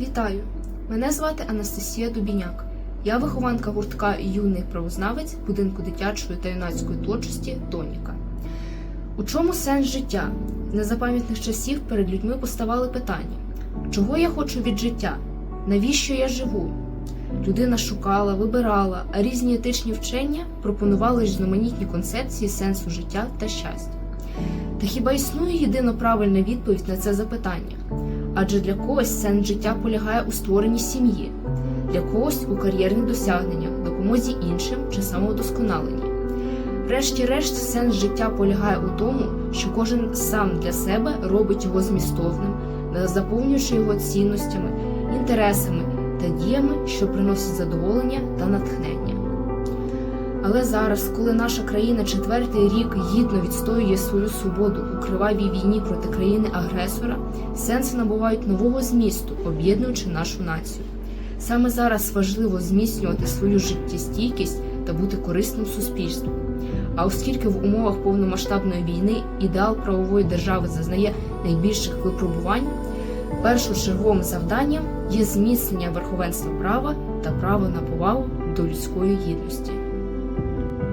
Вітаю! Мене звати Анастасія Дубіняк. Я вихованка гуртка юний правознавець будинку дитячої та юнацької творчості Тоніка. У чому сенс життя? З незапам'ятних часів перед людьми поставали питання: чого я хочу від життя? Навіщо я живу? Людина шукала, вибирала, а різні етичні вчення пропонували різноманітні концепції сенсу життя та щастя. Та хіба існує єдино правильна відповідь на це запитання? Адже для когось сенс життя полягає у створенні сім'ї, для когось у кар'єрних досягненнях, допомозі іншим чи самовдосконаленні. Врешті-решт, сенс життя полягає у тому, що кожен сам для себе робить його змістовним, заповнюючи його цінностями, інтересами та діями, що приносять задоволення та натхнення. Але зараз, коли наша країна четвертий рік гідно відстоює свою свободу у кривавій війні проти країни-агресора, сенси набувають нового змісту, об'єднуючи нашу націю. Саме зараз важливо зміцнювати свою життєстійкість та бути корисним суспільству. А оскільки в умовах повномасштабної війни ідеал правової держави зазнає найбільших випробувань, першочерговим завданням є зміцнення верховенства права та право на повагу до людської гідності.